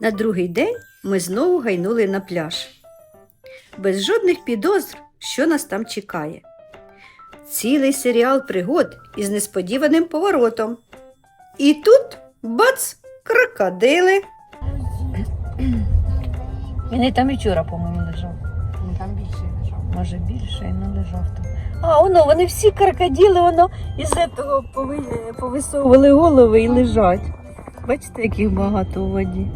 На другий день ми знову гайнули на пляж. Без жодних підозр, що нас там чекає. Цілий серіал пригод із несподіваним поворотом. І тут бац! Крокодили. Він і там і вчора, по-моєму, лежав. Там більше лежав. Може більше, і не лежав там. А, воно, вони всі крокодили, воно із того повисовували голови і лежать. Бачите, яких багато у воді.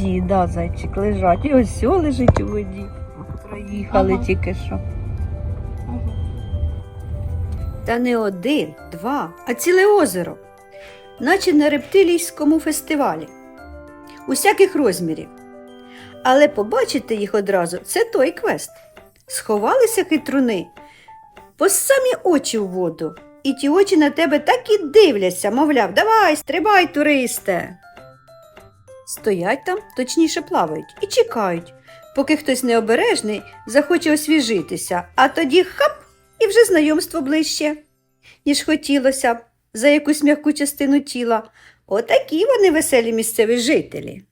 Воді, да, зайчик, лежать. І ось лежить у воді. Проїхали Ага. тільки що. Та не один, два, а ціле озеро, наче на рептилійському фестивалі, усяких розмірів. Але побачити їх одразу це той квест. Сховалися хитруни по самі очі в воду, і ті очі на тебе так і дивляться, мовляв, давай, стрибай, туристе. Стоять там, точніше плавають, і чекають, поки хтось необережний захоче освіжитися, а тоді хап! і вже знайомство ближче, ніж хотілося б за якусь м'яку частину тіла. Отакі вони веселі місцеві жителі.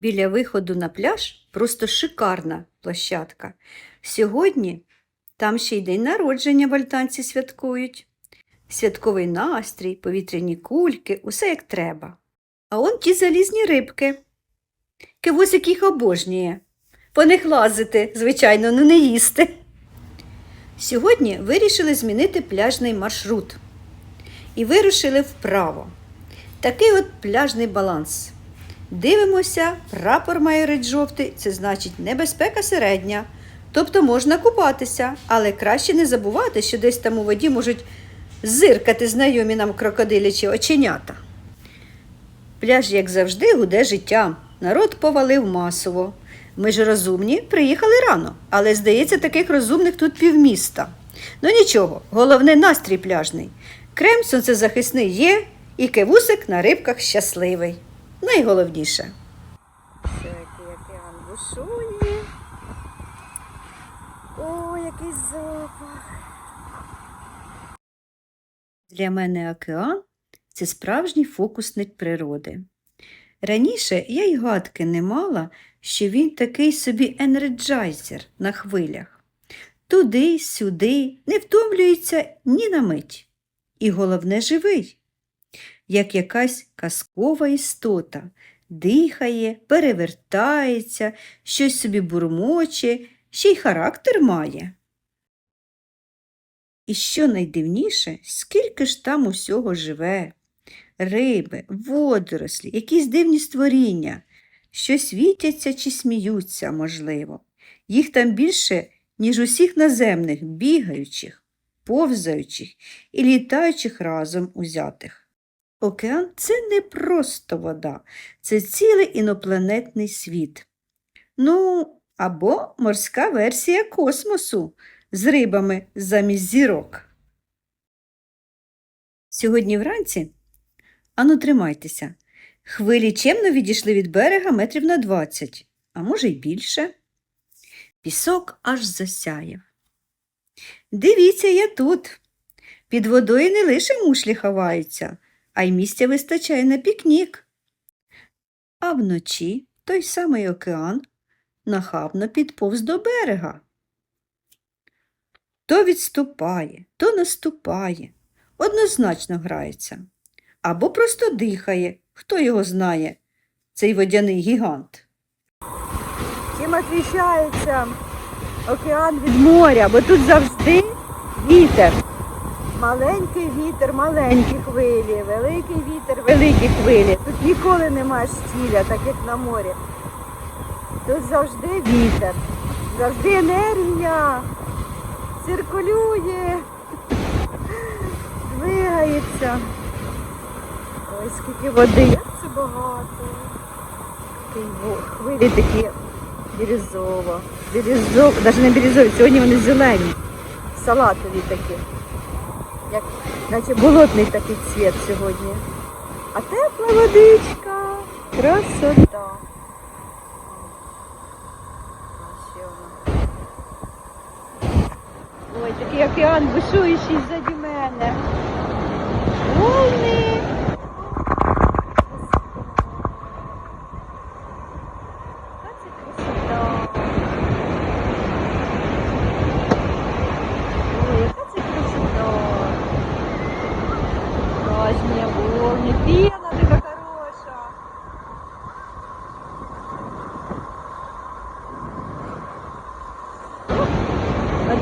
Біля виходу на пляж просто шикарна площадка. Сьогодні там ще й день народження в альтанці святкують. Святковий настрій, повітряні кульки, усе як треба. А он ті залізні рибки. Кивусик їх обожнює. По них лазити, звичайно, ну не їсти. Сьогодні вирішили змінити пляжний маршрут і вирушили вправо. Такий от пляжний баланс. Дивимося, прапор має рить жовтий, це значить небезпека середня. Тобто можна купатися, але краще не забувати, що десь там у воді можуть зиркати знайомі нам крокодилячі оченята. Пляж, як завжди, гуде життям. Народ повалив масово. Ми ж розумні, приїхали рано, але здається, таких розумних тут півміста. Ну нічого, головне настрій пляжний. Крем сонцезахисний є, і кивусик на рибках щасливий. Найголовніше. Це який бушує. О, який запах. Для мене океан це справжній фокусник природи. Раніше я й гадки не мала, що він такий собі енерджайзер на хвилях. Туди, сюди, не втомлюється ні на мить. І головне живий, як якась казкова істота, дихає, перевертається, щось собі бурмоче, ще й характер має. І що найдивніше, скільки ж там усього живе риби, водорослі, якісь дивні створіння, що світяться чи сміються, можливо. Їх там більше, ніж усіх наземних, бігаючих, повзаючих і літаючих разом узятих. Океан це не просто вода, це цілий інопланетний світ. Ну, або морська версія космосу з рибами замість зірок. Сьогодні вранці Ану, тримайтеся. Хвилі чемно відійшли від берега метрів на двадцять, а може й більше. Пісок аж засяяв. Дивіться, я тут. Під водою не лише мушлі ховаються, а й місця вистачає на пікнік. А вночі той самий океан нахабно підповз до берега. То відступає, то наступає, однозначно грається або просто дихає, хто його знає, цей водяний гігант. Чим відрізняється океан від моря, бо тут завжди вітер. Маленький вітер, маленькі хвилі, великий вітер, великі хвилі. Тут ніколи немає штіля, так як на морі. Тут завжди вітер, завжди енергія, циркулює, двигається. Ой, скільки води, як це багато. Хвилі такі бірюзово. Бірюзово, навіть не бірюзові, сьогодні вони зелені. Салатові такі. Як, наче болотний такий цвіт сьогодні. А тепла водичка. Красота. Ой, такий океан бушуючий ззаді мене. Волни.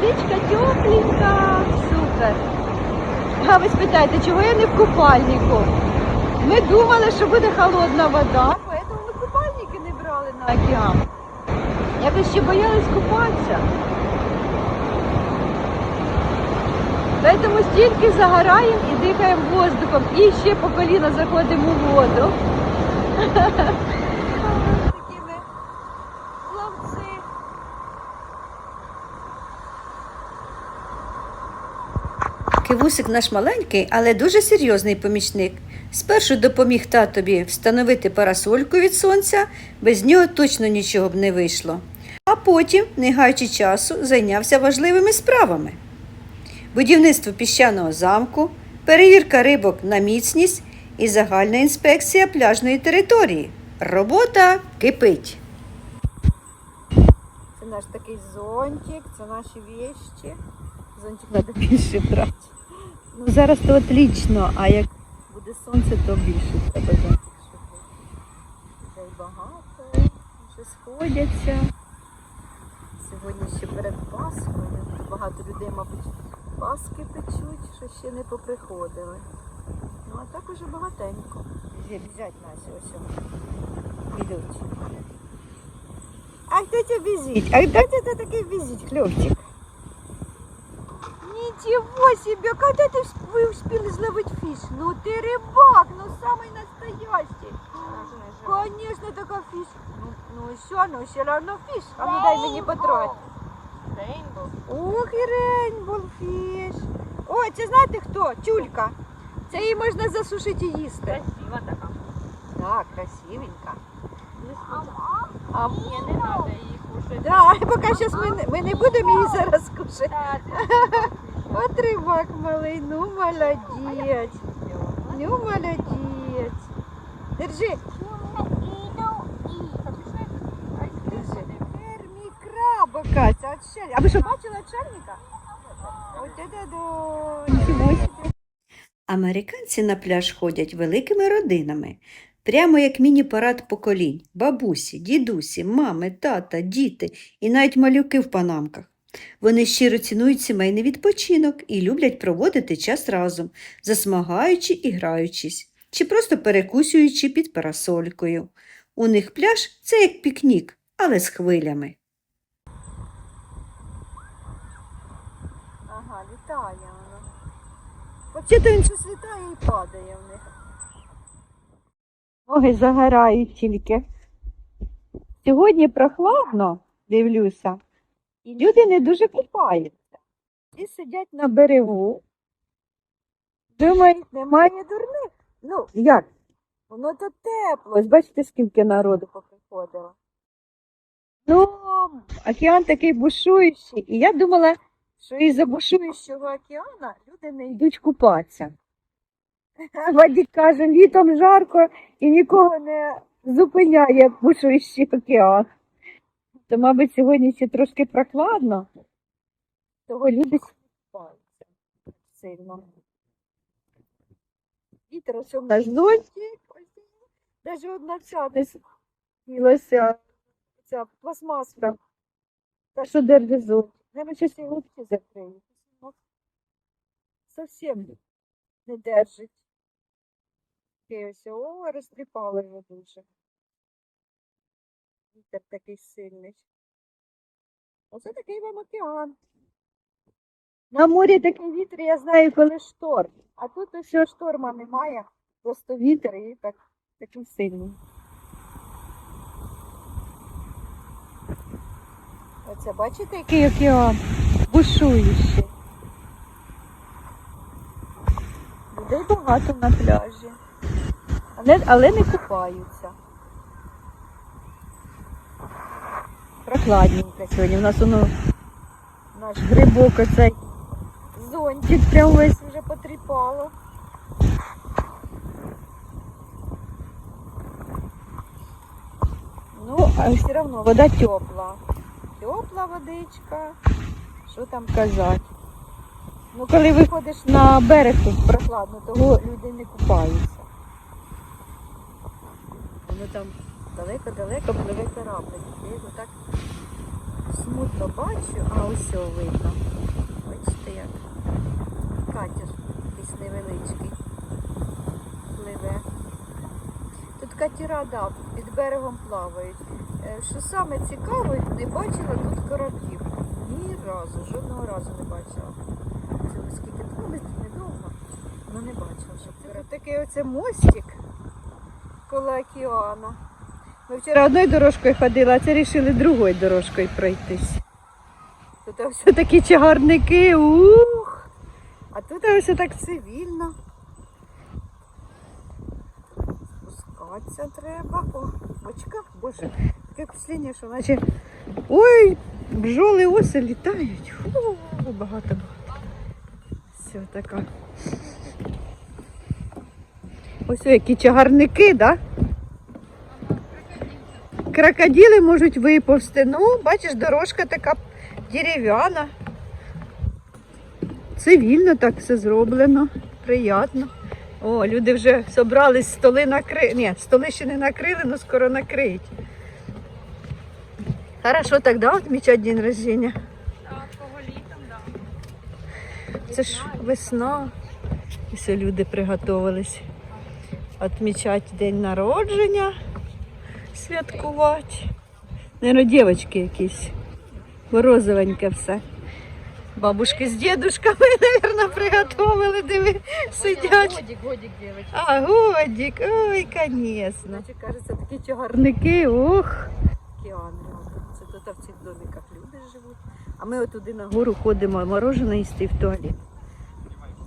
Водичка тепленька, супер. А ви спитаєте, чого я не в купальнику? Ми думали, що буде холодна вода, тому ми купальники не брали на океан. Якось ще боялись купатися. Тому стільки загораємо і дихаємо воздухом. І ще по коліна заходимо у воду. Кивусик наш маленький, але дуже серйозний помічник. Спершу допоміг татові встановити парасольку від сонця, без нього точно нічого б не вийшло. А потім, не гаючи часу, зайнявся важливими справами. Будівництво піщаного замку, перевірка рибок на міцність і загальна інспекція пляжної території. Робота кипить. Це наш такий зонтик, це наші вещи. Зонтик треба більше брати. Зараз то отлично, а як буде сонце, то більше треба щоб. Людей багато, вже сходяться. Сьогодні ще перед Пасхою. Багато людей, мабуть, Паски печуть, що ще не поприходили. Ну а так уже багатенько. Біжать наші ось. Ідуть. А хто тебе бежит? А кто это такой бежит, Хлебчик? Ничего себе! Когда ты всп- вы успели словить фиш? Ну ты рыбак, ну самый настоящий. Конечно, такой фиш. Ну, ну еще, ну все равно фиш. А ну дай мне потрогать. Ох і рейнбол фіш. О, це знаєте хто? Тюлька. Це її можна засушити і їсти. Красива така. Так, красивенька. А Мені не треба її кушати. Да, поки зараз ми, не- ми не будемо її зараз кушати. От рибак малий, ну молодець. Ну молодець. Держи. Держи. Термі краба, Катя, отшельник. А ви що бачили отшельника? Ось це да. Нічого. Американці на пляж ходять великими родинами, прямо як міні-парад поколінь, бабусі, дідусі, мами, тата, діти і навіть малюки в панамках. Вони щиро цінують сімейний відпочинок і люблять проводити час разом, засмагаючи і граючись, чи просто перекусюючи під парасолькою. У них пляж це як пікнік, але з хвилями. Ага, літає воно. Взагалі-то він щось літає і падає в них. Ноги загорають тільки. Сьогодні прохладно, дивлюся, і люди не дуже купаються. Всі сидять на берегу. Думають, немає дурних. Ну, як? Воно то тепло. Ось бачите, скільки народу поприходило. Ну, океан такий бушуючий, і я думала, що із-за бушуючого океану люди не йдуть купатися. Вадік каже, літом жарко і нікого не зупиняє бушуючий океан. То, мабуть, сьогодні ще трошки прохладно, того люди купаються сильно. Вітер ось у нас навіть одна ця не сілася, ця пластмаска, та що держить зонтик. Треба щось і лапки закриють. Совсем не держить. Ось, о, розтріпало його дуже. Вітер такий сильний. Оце такий вам океан. На морі такий вітер, я знаю, коли шторм. А тут ось шторма немає, просто вітер і так, такий сильний. Оце бачите, який океан бушуючий. Людей багато на пляжі. Але, але не купаються. Прохладненько сьогодні. У нас воно наш грибок оцей зонтик прям весь вже потріпало. Ну, а все одно вода тепла. Тепла водичка. Що там казати? Ну, коли виходиш на берег тут прохладно, того люди не купаються. Воно там далеко-далеко пливе кораблик. Я його так смутно бачу, а ось його видно. Бачите як? Катер такий невеличкий. Пливе. Тут катера, да, під берегом плавають. Е, Що саме цікаве, не бачила тут кораблів. Ні разу, жодного разу не бачила. Це скільки ну, недовго, але не бачила, щоб це такий оце мостик коло океану. Ми вчора одною дорожкою ходили, а це вирішили другою дорожкою пройтись. Тут все такі чагарники, ух! А тут ось так цивільно. Спускатися треба. О, бочка, боже, таке впечатлення, що наче. Ой, бджоли оси літають. Фу, багато багато. Все така. Ось які чагарники, так? Да? Крокодили можуть виповзти. Ну, бачиш, дорожка така дерев'яна. Цивільно так все зроблено. Приятно. О, люди вже зібрались, столи накрили. Ні, столи ще не накрили, але скоро накриють. Хорошо так, да, відмічати день рождення? Так, кого літом, да. Це ж весна. І все люди приготувались відмічати день народження, святкувати. Наверно, дівчатки якісь. Морозовеньке все. Бабушки з дідушками, мабуть, приготували, диви, сидять. Годик, годик, девочки. А, годик, ой, звісно. Значить, кажеться, такі чагарники, ох. Океан. Це тут в цих домиках люди живуть. А ми отуди на гору ходимо морожене їсти в туалет.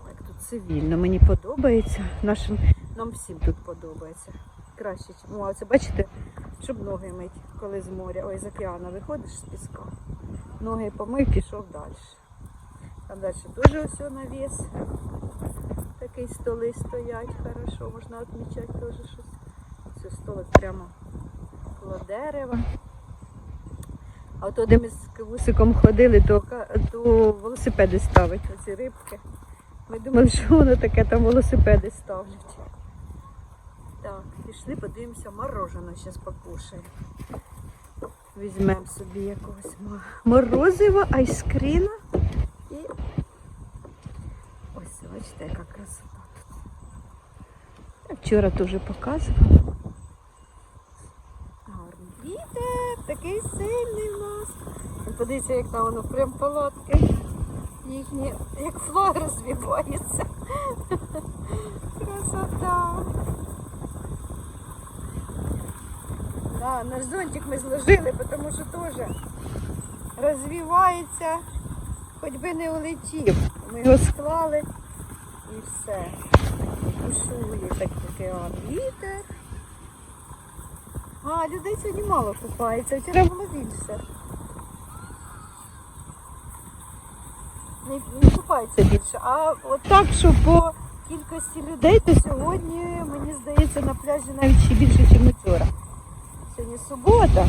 Так тут цивільно, мені подобається. Нашим, нам всім тут подобається. Краще. Ну, а це бачите, щоб ноги мить, коли з моря, ой, з океану виходиш з піска. Ноги помив, пішов далі. Там далі теж все навіс. Такий столи стоять, хорошо, можна відмічати теж щось. Це столик прямо коло дерева. А от де ми з кавусиком ходили, то, то велосипеди ставить, оці рибки. Ми думали, що воно таке, там велосипеди ставлять. Так, пішли, подивимося, мороженое зараз покушаємо. Візьмемо собі якогось морозива, айскріна і ось, бачите, яка красота тут. Я вчора теж показувала. Гарний вітер, такий сильний в нас. Подивіться, як там воно прям палатки. Їхні, як флаг розвивається. Красота. Да, наш зонтик ми зложили, тому що теж розвивається, хоч би не улетів. Ми його склали і все. Бушує такий океан. Вітер. А, людей сьогодні мало купається, вчора було більше. Не, не купається більше. А от так, що по кількості людей, то сьогодні, мені здається, на пляжі навіть ще більше, ніж вчора. Сьогодні субота.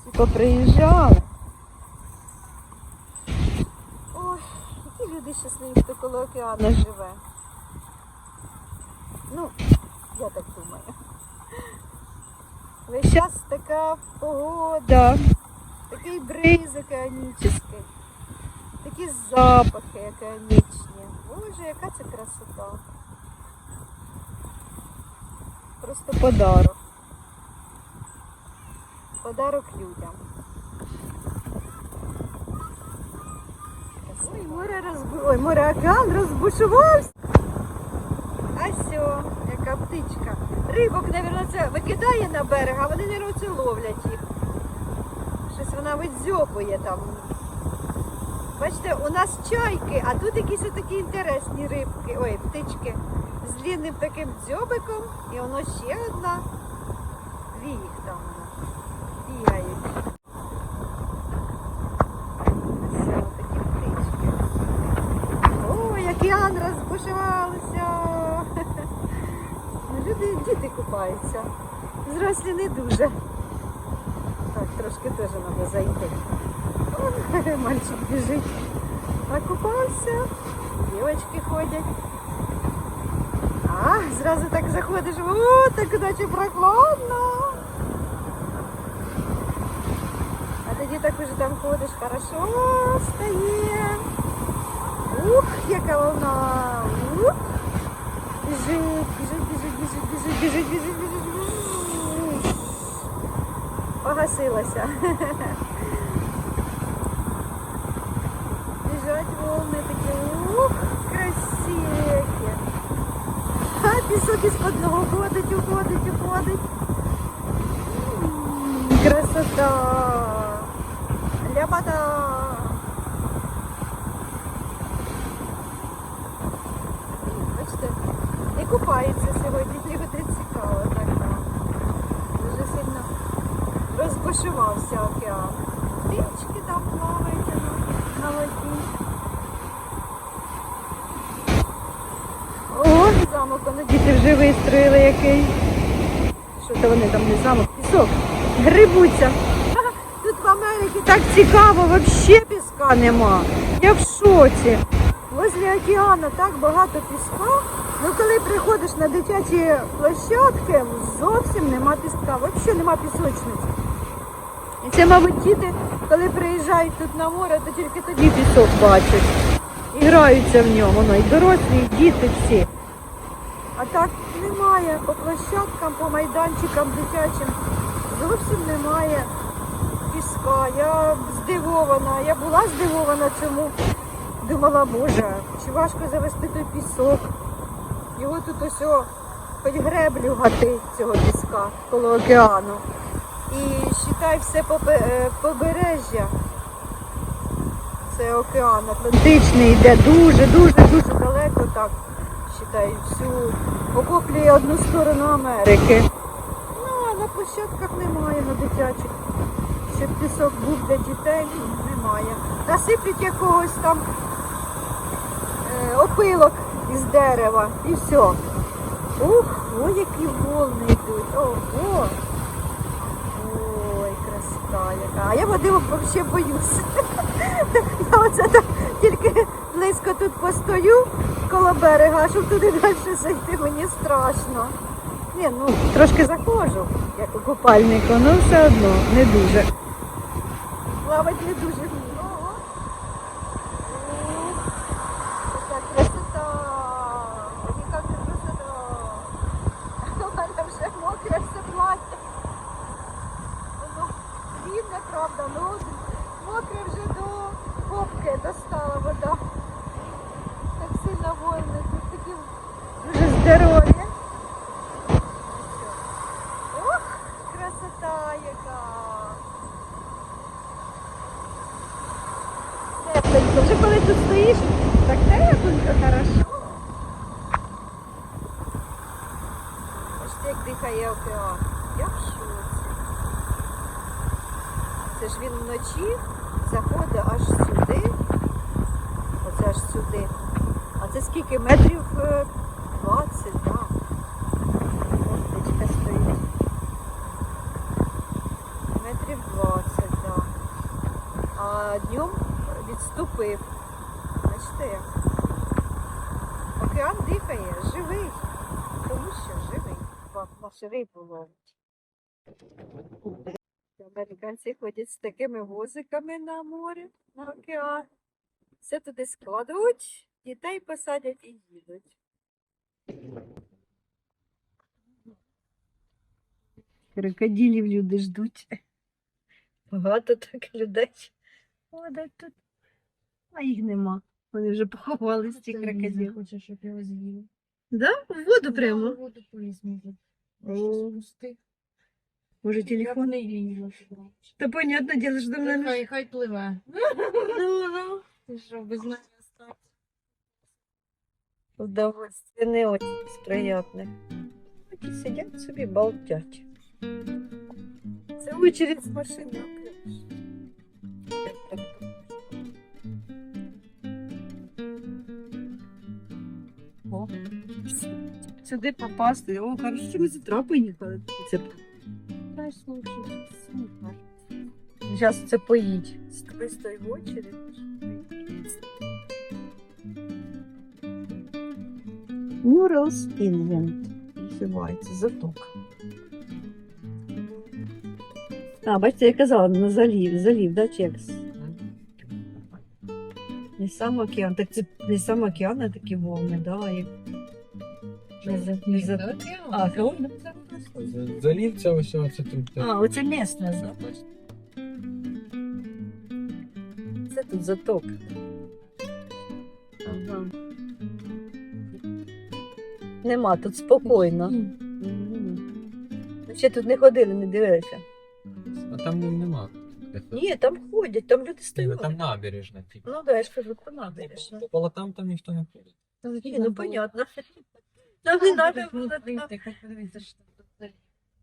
Всі поприїжджали. Ой, які люди щасливі, хто коло океану живе. Ну, я так думаю. Весь час така погода, такий бриз океанічний, такі запахи океанічні. Боже, яка це красота. Просто подарок. Подарок людям. Ой, море розбу... Ой, море океан розбушувався. А сьо, яка птичка. Рибок, мабуть, це викидає на берег, а вони, мабуть, це ловлять їх. Щось вона видзьобує там. Бачите, у нас чайки, а тут якісь такі інтересні рибки, ой, птички з длинним таким дзьобиком, і воно ще одна. Дві їх там Ось такі птички. Ой, океан розбушувався. Люди, діти купаються. Взрослі не дуже. Так, трошки теж треба зайти. О, мальчик біжить. Накупався. Дівочки ходять. А, зразу так заходиш, о, так наче прохладно. А тоді так уже там ходиш, хорошо стає. Ух, яка волна. Ух. Біжить, біжить, біжить, біжить, біжить, біжить, біжить, біжить, біжить. Погасилася. Біжать волни такі. Ух, красиві. А із одного уходить, уходить, уходить. Красота. Ляпата. Бачите, і купається сьогодні, це цікаво так. Дуже сильно розбушувався океан. Птички там плавають ну, на воді. О, замок, воно діти вже вистроїли який. Що то вони там не замок, пісок. Грибуться. Ха, Тут в Америці так цікаво, взагалі піска нема. Я в шоці. Возле океану так багато піска. Ну коли приходиш на дитячі площадки, зовсім нема піска, взагалі нема пісочниць. І це, мабуть, діти, коли приїжджають тут на море, то тільки тоді пісок бачать. І граються в ньому, ну, і дорослі, і діти всі. А так немає по площадкам, по майданчикам дитячим. Зовсім немає піска. Я здивована. Я була здивована цьому. Думала, боже, чи важко завести той пісок. Його тут ось о, хоч греблю гатить цього піска коло океану. І считай все е, побережжя. Це океан Атлантичний йде дуже, дуже, дуже далеко так. Считай, всю охоплює одну сторону Америки. Ну, а на площадках немає на дитячих. Щоб пісок був для дітей, ну, немає. Насиплють якогось там е, опилок із дерева і все. Ух, ой, які волни йдуть. Ого. Ой, красота яка. А я води взагалі боюсь. Я оце так тільки близько тут постою коло берега, щоб туди далі зайти, мені страшно. Ні, ну трошки заходжу, як у купальнику, але все одно не дуже. Плавати не дуже вмію. Яка мокре все плаття. Рівне, правда, ну мокре вже до попки достала вода. Так сильно вольно, тут такі дуже. Ох, красота яка! Тепленько. Вже коли тут стоїш, так тепленько, хорошо. Бачите, як дихає океан. Я в шоці. Це ж він вночі заходить аж сюди. Оце аж сюди. А це скільки метрів? Е, 20, так. Птичка стоїть. Метрів 20, так. А днем відступив. Бачите? Океан дихає, живий. Тому що живий. Наша рибу ловить. Американці ходять з такими возиками на море, на океан. Все туди складуть, дітей посадять і їдуть. Крокодилів люди ждуть. Багато так людей ходять тут. А їх нема. Вони вже поховались, ці крокодили. Хоче, щоб його з'їли. Да? В воду прямо. Воду поліз може. Спусти. Може телефон? не. Та понятно, діло, що до мене. Хай, хай пливе. Ну, ну. Ти що, без мене стати? Удовольствие не очень приятне. Такі сидять собі болтять. Це очередь з машини. О, сюди попасти. О, хорошо, що ми з утра поїхали. Це Дай слухай. супер. Зараз це поїдь. Стой, стой в очередь. Мюралс Інвент називається затока. А, бачите, я казала на залів, залів, да, чекс. Не сам океан, так це не сам океан, а такі волни, да, і не за, не за... А, волни? Залів це ось оце тут. А, оце місце, да. Це тут заток. Нема, тут спокійно. Мгм. Ще тут не ходили, не дивилися. А там ну, нема. Ні, там ходять, там люди ну, стоять. Там набережна, типу. Ну да, я ж кажу, по набережна. По полотам там ніхто не ходить. Ні, ну понятно. Нам не треба було. Ти подивитися, що тут залив.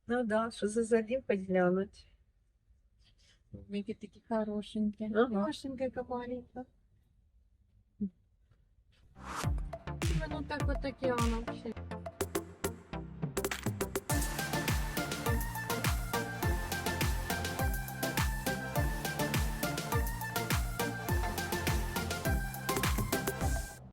Ну да, що за залів хоч глянуть. Які такі хорошенькі. Ага. Машенька яка Іменно так от вообще.